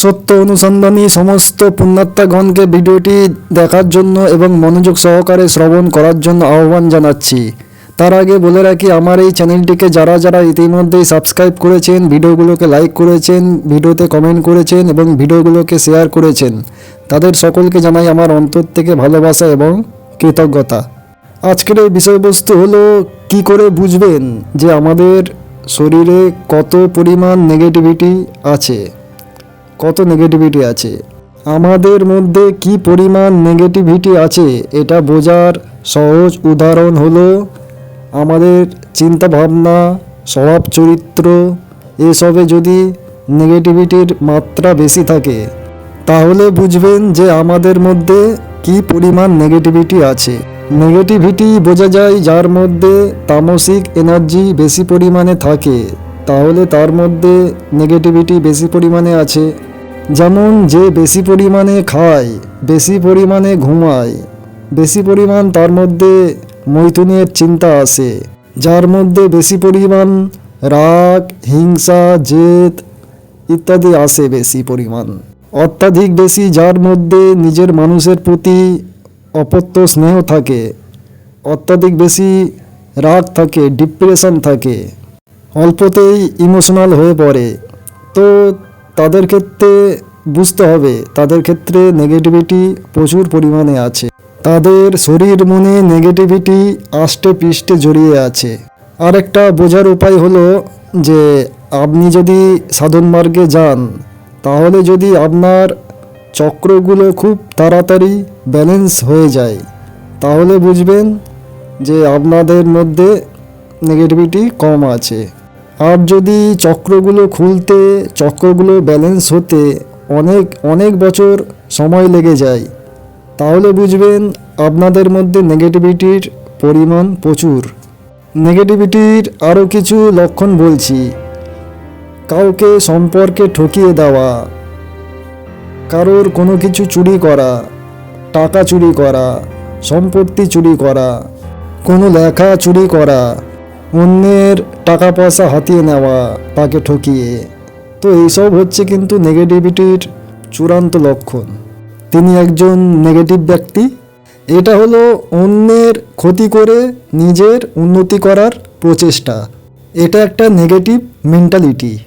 সত্য অনুসন্ধানী সমস্ত পুণ্যাত্মাগণকে ভিডিওটি দেখার জন্য এবং মনোযোগ সহকারে শ্রবণ করার জন্য আহ্বান জানাচ্ছি। তার আগে বলে রাখি, আমার এই চ্যানেলটিকে যারা যারা ইতিমধ্যেই সাবস্ক্রাইব করেছেন, ভিডিওগুলোকে লাইক করেছেন, ভিডিওতে কমেন্ট করেছেন এবং ভিডিওগুলোকে শেয়ার করেছেন, তাদের সকলকে জানাই আমার অন্তর থেকে ভালোবাসা এবং কৃতজ্ঞতা। আজকের এই বিষয়বস্তু হলো, কি করে বুঝবেন যে আমাদের শরীরে কত পরিমাণ নেগেটিভিটি আছে? কত নেগেটিভিটি আছে? আমাদের মধ্যে কি পরিমাণ নেগেটিভিটি আছে এটা বোঝার সহজ উদাহরণ হলো আমাদের চিন্তা ভাবনা স্বভাব চরিত্র, এসবে যদি নেগেটিভিটির মাত্রা বেশি থাকে, তাহলে বুঝবেন যে আমাদের মধ্যে কি পরিমাণ নেগেটিভিটি আছে। নেগেটিভিটি বোঝা যায় যার মধ্যে তামসিক এনার্জি বেশি পরিমাণে থাকে, তাহলে তার মধ্যে নেগেটিভিটি বেশি পরিমাণে আছে। যেমন যে বেশি পরিমাণে খায়, বেশি পরিমাণে ঘুমায়, বেশি পরিমাণ তার মধ্যে মৈথুনের চিন্তা আসে যার মধ্যে বেশি পরিমাণ রাগ, হিংসা, জেদ ইত্যাদি আসে বেশি পরিমাণ। অত্যাধিক বেশি যার মধ্যে নিজের মানুষের প্রতি অপত্য স্নেহ থাকে, অত্যাধিক বেশি রাগ থাকে, ডিপ্রেশন থাকে, অল্পতেই ইমোশনাল হয়ে পড়ে। তো তাদের ক্ষেত্রে বুঝতে হবে, তাদের ক্ষেত্রে নেগেটিভিটি প্রচুর পরিমাণে আছে। তাদের শরীর মনে নেগেটিভিটি আষ্টে পৃষ্ঠে জড়িয়ে আছে। আরেকটা বোঝার উপায় হলো যে, আপনি যদি সাধন মার্গে যান, তাহলে যদি আপনার চক্রগুলো খুব তাড়াতাড়ি ব্যালেন্স হয়ে যায়, তাহলে বুঝবেন যে আপনাদের মধ্যে নেগেটিভিটি কম আছে। আর যদি চক্রগুলো খুলতে, চক্রগুলো ব্যালেন্স হতে অনেক অনেক বছর সময় লেগে যায়, তাহলে বুঝবেন আপনাদের মধ্যে নেগেটিভিটির পরিমাণ প্রচুর। নেগেটিভিটির আরও কিছু লক্ষণ বলছি। কাউকে সম্পর্কে ঠকিয়ে দেওয়া, কারোর কোনো কিছু চুরি করা, টাকা চুরি করা, সম্পত্তি চুরি করা, কোনো লেখা চুরি করা অন্যের টাকা পয়সা হাতিয়ে নেওয়া, তাকে ঠকিয়ে। তো এইসব হচ্ছে কিন্তু নেগেটিভিটির চূড়ান্ত লক্ষণ। তিনি একজন নেগেটিভ ব্যক্তি। এটা হলো অন্যের ক্ষতি করে নিজের উন্নতি করার প্রচেষ্টা। এটা একটা নেগেটিভ মেন্টালিটি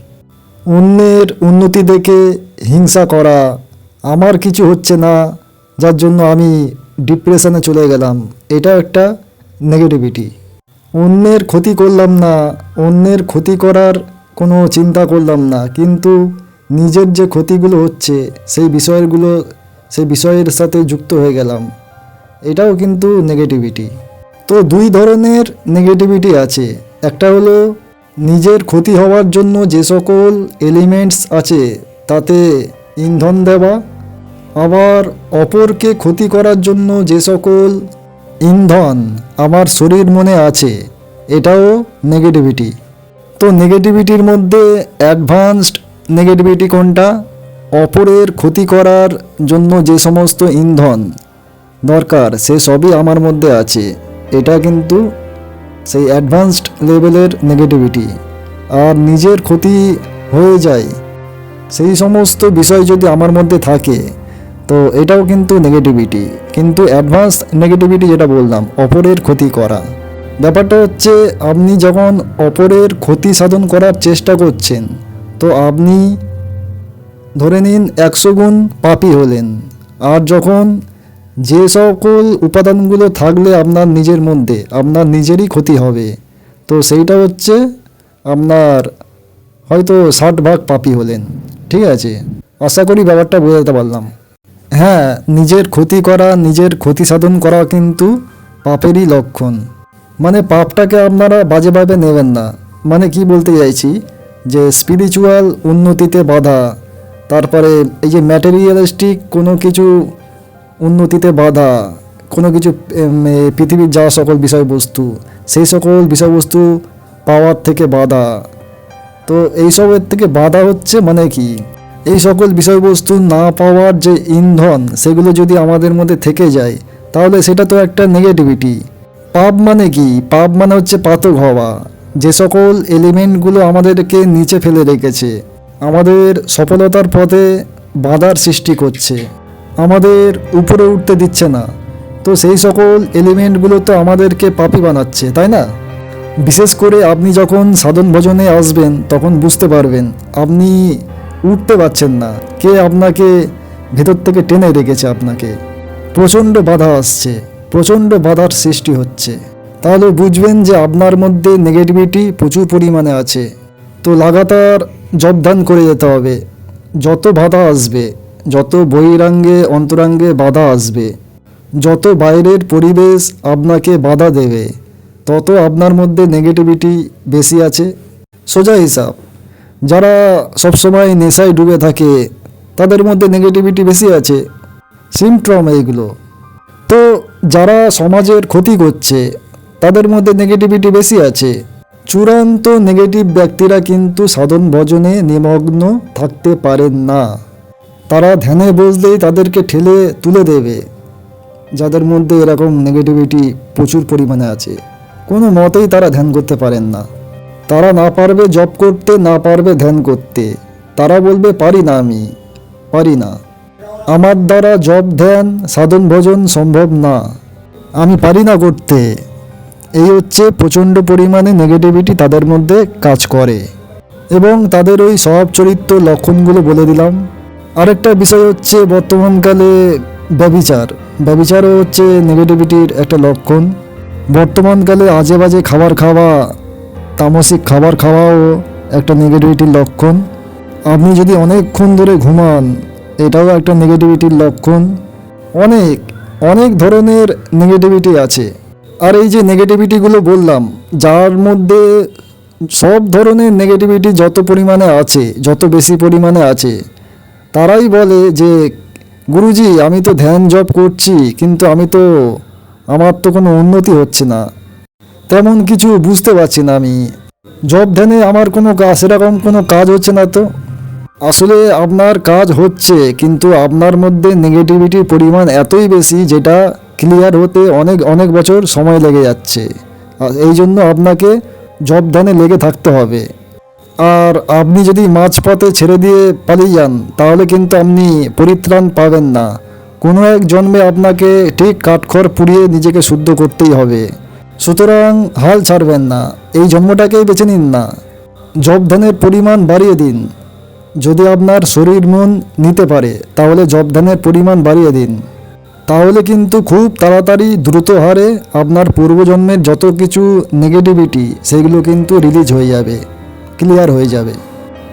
অন্যের উন্নতি দেখে হিংসা করা, আমার কিছু হচ্ছে না, যার জন্য আমি ডিপ্রেশনে চলে গেলাম। এটা একটা নেগেটিভিটি অন্যের ক্ষতি করলাম না, অন্যের ক্ষতি করার কোনো চিন্তা করলাম না, কিন্তু নিজের যে ক্ষতিগুলো হচ্ছে, সেই বিষয়গুলো, সেই বিষয়ের সাথে যুক্ত হয়ে গেলাম। এটাও কিন্তু নেগেটিভিটি তো দুই ধরনের নেগেটিভিটি আছে। একটা হলো নিজের ক্ষতি হওয়ার জন্য যে সকল এলিমেন্টস আছে, তাতে ইন্ধন দেওয়া, আবার অপরকে ক্ষতি করার জন্য যে সকল ইন্ধন আমার শরীর মনে আছে, এটাও নেগেটিভিটি তো নেগেটিভিটির মধ্যে অ্যাডভান্সড নেগেটিভিটি কোনটা? অপরের ক্ষতি করার জন্য যে সমস্ত ইন্ধন দরকার, সে সবই আমার মধ্যে আছে। এটা কিন্তু সেই অ্যাডভান্সড লেভেলের নেগেটিভিটি আর নিজের ক্ষতি হয়ে যায়, সেই সমস্ত বিষয় যদি আমার মধ্যে থাকে তো এটাও কিন্তু নেগেটিভিটি কিন্তু অ্যাডভান্স নেগেটিভিটি যেটা বললাম, অপরের ক্ষতি করা। ব্যাপারটা হচ্ছে, আপনি যখন অপরের ক্ষতি সাধন করার চেষ্টা করছেন, তো আপনি ধরে নিন একশো গুণ পাপি হলেন। আর যখন যে সকল উপাদানগুলো থাকলে আপনার নিজের মধ্যে, আপনার নিজেরই ক্ষতি হবে, তো সেইটা হচ্ছে আপনার হয়তো ষাট ভাগ পাপি হলেন। ঠিক আছে? আশা করি ব্যাপারটা বোঝাতে পারলাম। হ্যাঁ নিজের ক্ষতি করা, নিজের ক্ষতি সাধন করা কিন্তু পাপেরই লক্ষণ। মানে পাপটাকে আপনারা বাজেভাবে নেবেন না। মানে কি বলতে চাইছি? যে স্পিরিচুয়াল উন্নতিতে বাধা, তারপরে এই যে ম্যাটেরিয়ালিস্টিক কোনো কিছু উন্নতিতে বাধা, কোনো কিছু পৃথিবীর যা সকল বিষয়বস্তু, সেই সকল বিষয়বস্তু পাওয়ার থেকে বাধা। তো এইসবের থেকে বাধা হচ্ছে মানে কি? এই সকল বিষয়বস্তু না পাওয়ার যে ইন্ধন, সেগুলো যদি আমাদের মধ্যে থেকে যায়, তাহলে সেটা তো একটা নেগেটিভিটি পাপ মানে কি? পাপ মানে হচ্ছে পাতক হওয়া। যে সকল এলিমেন্টগুলো আমাদেরকে নিচে ফেলে রেখেছে, আমাদের সফলতার পথে বাধার সৃষ্টি করছে, আমাদের উপরে উঠতে দিচ্ছে না, তো সেই সকল এলিমেন্টগুলো তো আমাদেরকে পাপি বানাচ্ছে, তাই না? বিশেষ করে আপনি যখন সাধন ভজনে আসবেন, তখন বুঝতে পারবেন, আপনি উঠতে পারছেন না। কে আপনাকে ভেতর থেকে টেনে রেখেছে আপনাকে? প্রচণ্ড বাধা আসছে, প্রচণ্ড বাধার সৃষ্টি হচ্ছে। তাহলে বুঝবেন যে আপনার মধ্যে নেগেটিভিটি প্রচুর পরিমাণে আছে। তো লাগাতার জবধান করে যেতে হবে। যত বাধা আসবে, যত বহিরাঙ্গে, অন্তরাঙ্গে বাধা আসবে, যত বাইরের পরিবেশ আপনাকে বাধা দেবে, তত আপনার মধ্যে নেগেটিভিটি বেশি আছে। সোজা হিসাব যারা সবসময় নেশায় ডুবে থাকে, তাদের মধ্যে নেগেটিভিটি বেশি আছে সিমট্রম এইগুলো। তো যারা সমাজের ক্ষতি করছে, তাদের মধ্যে নেগেটিভিটি বেশি আছে। চূড়ান্ত নেগেটিভ ব্যক্তিরা কিন্তু সাধন ভজনে নিমগ্ন থাকতে পারেন না। তারা ধ্যানে বসলেই তাদেরকে ঠেলে তুলে দেবে, যাদের মধ্যে এরকম নেগেটিভিটি প্রচুর পরিমাণে আছে। কোনো মতেই তারা ধ্যান করতে পারেন না। তারা না পারবে জব করতে, না পারবে ধ্যান করতে। তারা বলবে, পারি না আমি, পারি না। আমার দ্বারা জব ধ্যান, সাধন, ভজন সম্ভব না। আমি পারি না করতে। এই হচ্ছে প্রচণ্ড পরিমাণে নেগেটিভিটি তাদের মধ্যে কাজ করে। এবং তাদের ওই স্বভাব চরিত্র লক্ষণগুলো বলে দিলাম। আরেকটা বিষয় হচ্ছে বর্তমানকালে ব্যবিচার ব্যবিচারও হচ্ছে নেগেটিভিটির একটা লক্ষণ। বর্তমানকালে আজে বাজে খাবার খাওয়া তামসিক খাবার খাওয়াও একটা নেগেটিভিটির লক্ষণ। আপনি যদি অনেকক্ষণ ধরে ঘুমান, এটাও একটা নেগেটিভিটির লক্ষণ। অনেক অনেক ধরনের নেগেটিভিটি আছে। আর এই যে নেগেটিভিটিগুলো বললাম, যার মধ্যে সব ধরনের নেগেটিভিটি যত পরিমাণে আছে, যত বেশি পরিমাণে আছে, তারাই বলে যে, গুরুজি, আমি তো ধ্যান জব করছি, কিন্তু আমি তো, আমার তো কোনো উন্নতি হচ্ছে না। তেমন কিছু বুঝতে পারছি না আমি। জব ধ্যানে আমার কোনো কাজ সেরকম কোনো কাজ হচ্ছে না তো। আসলে আপনার কাজ হচ্ছে, কিন্তু আপনার মধ্যে নেগেটিভিটির পরিমাণ এতই বেশি যেটা ক্লিয়ার হতে অনেক অনেক বছর সময় লেগে যাচ্ছে। এই জন্য আপনাকে জব ধ্যানে লেগে থাকতে হবে। আর আপনি যদি মাঝপথে ছেড়ে দিয়ে পালিয়ে যান, তাহলে কিন্তু আপনি পরিত্রাণ পাবেন না। কোনো এক জন্মে আপনাকে ঠিক কাঠখড় পুড়িয়ে নিজেকে শুদ্ধ করতেই হবে। সুতরাং হাল ছাড়বেন না, এই জন্মটাকেই বেছে নিন না। জব ধ্যানের পরিমাণ বাড়িয়ে দিন। যদি আপনার শরীর মন নিতে পারে, তাহলে জব ধ্যানের পরিমাণ বাড়িয়ে দিন। তাহলে কিন্তু খুব তাড়াতাড়ি দ্রুত হারে আপনার পূর্বজন্মের যত কিছু নেগেটিভিটি সেগুলো কিন্তু রিলিজ হয়ে যাবে ক্লিয়ার হয়ে যাবে।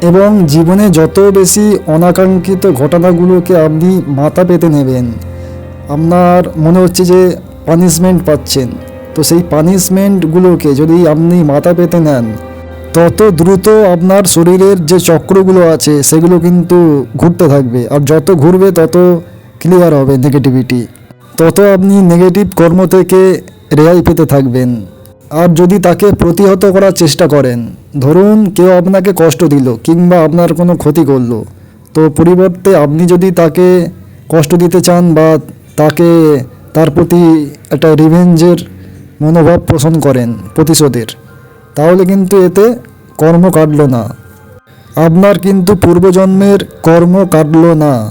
এবং জীবনে যত বেশি অনাকাঙ্ক্ষিত ঘটনাগুলোকে আপনি মাথা পেতে নেবেন, আপনার মনে হচ্ছে যে পানিশমেন্ট পাচ্ছেন। তো সেই পানিশমেন্টগুলোকে যদি আপনি মাথা পেতে নেন, তত দ্রুত আপনার শরীরের যে চক্রগুলো আছে, সেগুলো কিন্তু ঘুরতে থাকবে। আর যত ঘুরবে, তত ক্লিয়ার হবে নেগেটিভিটি তত আপনি নেগেটিভ কর্ম থেকে রেহাই পেতে থাকবেন। আর যদি তাকে প্রতিহত করার চেষ্টা করেন, ধরুন কেউ আপনাকে কষ্ট দিল কিংবা আপনার কোনো ক্ষতি করল, তো পরিবর্তে আপনি যদি তাকে কষ্ট দিতে চান বা তাকে তার প্রতি একটা রিভেঞ্জের মনোভাব পোষণ করেন প্রতিশোধের। তাহলে কিন্তু এতে কর্ম কাটলো না। আপনার কিন্তু পূর্বজন্মের কর্ম কাটলো না।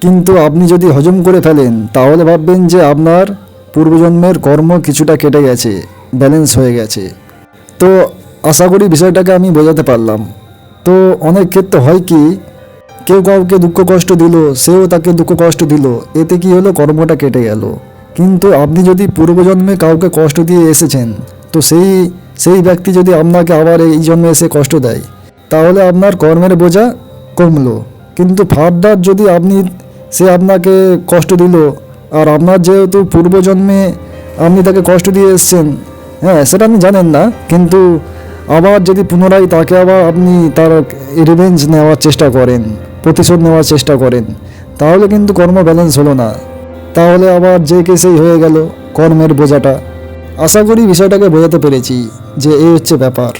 কিন্তু আপনি যদি হজম করে ফেলেন, তাহলে ভাববেন যে আপনার পূর্বজন্মের কর্ম কিছুটা কেটে গেছে ব্যালেন্স হয়ে গেছে। তো আশা করি বিষয়টাকে আমি বোঝাতে পারলাম। তো অনেক ক্ষেত্রে হয় কি, কেউ কাউকে দুঃখ কষ্ট দিল, সেও তাকে দুঃখ কষ্ট দিল, এতে কি হলো, কর্মটা কেটে গেল। কিন্তু আপনি যদি পূর্বজন্মে কাউকে কষ্ট দিয়ে এসেছেন, তো সেই সেই ব্যক্তি যদি আপনাকে আবার এই জন্মে এসে কষ্ট দেয়, তাহলে আপনার কর্মের বোঝা কমলো। কিন্তু ফার্দার যদি আপনি, সে আপনাকে কষ্ট দিল, আর আপনার যেহেতু পূর্বজন্মে আপনি তাকে কষ্ট দিয়ে এসছেন হ্যাঁ সেটা আপনি জানেন না, কিন্তু আবার যদি পুনরায় তাকে আবার আপনি তার রিভেঞ্জ নেওয়ার চেষ্টা করেন, প্রতিশোধ নেওয়ার চেষ্টা করেন, তাহলে কিন্তু কর্ম ব্যালেন্স হলো না। তাহলে আবার যে কেসেই হয়ে গেল কর্মের বোঝাটা। আশা করি বিষয়টাকে বোঝাতে পেরেছি যে এই হচ্ছে ব্যাপার।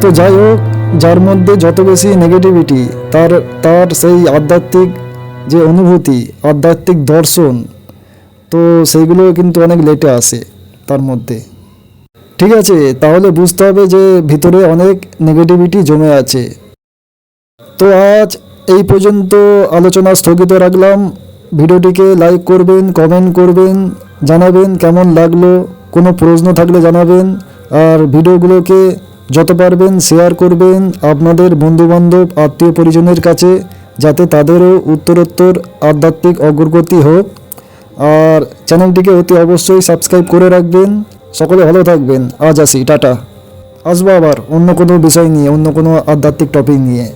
তো যাই হোক, যার মধ্যে যত বেশি নেগেটিভিটি তার তার সেই আধ্যাত্মিক যে অনুভূতি, আধ্যাত্মিক দর্শন, তো সেইগুলো কিন্তু অনেক লেটে আসে তার মধ্যে। ঠিক আছে, তাহলে বুঝতে হবে যে ভিতরে অনেক নেগেটিভিটি জমে আছে। তো আজ এই পর্যন্ত আলোচনা স্থগিত রাখলাম। ভিডিওটিকে লাইক করবেন কমেন্ট করবেন, জানাবেন কেমন লাগল, কোনো প্রশ্ন থাকলে জানাবেন, আর ভিডিওগুলোকে যত পারবেন শেয়ার করবেন আপনাদের বন্ধুবান্ধব, আত্মীয় পরিজনের কাছে, যাতে তাদেরও উত্তরোত্তর আধ্যাত্মিক অগ্রগতি হোক। আর চ্যানেলটিকে অতি অবশ্যই সাবস্ক্রাইব করে রাখবেন। সকলে ভালো থাকবেন। আজ আসি, টাটা। আসব আবার অন্য কোনো বিষয় নিয়ে, অন্য কোনো আধ্যাত্মিক টপিক নিয়ে।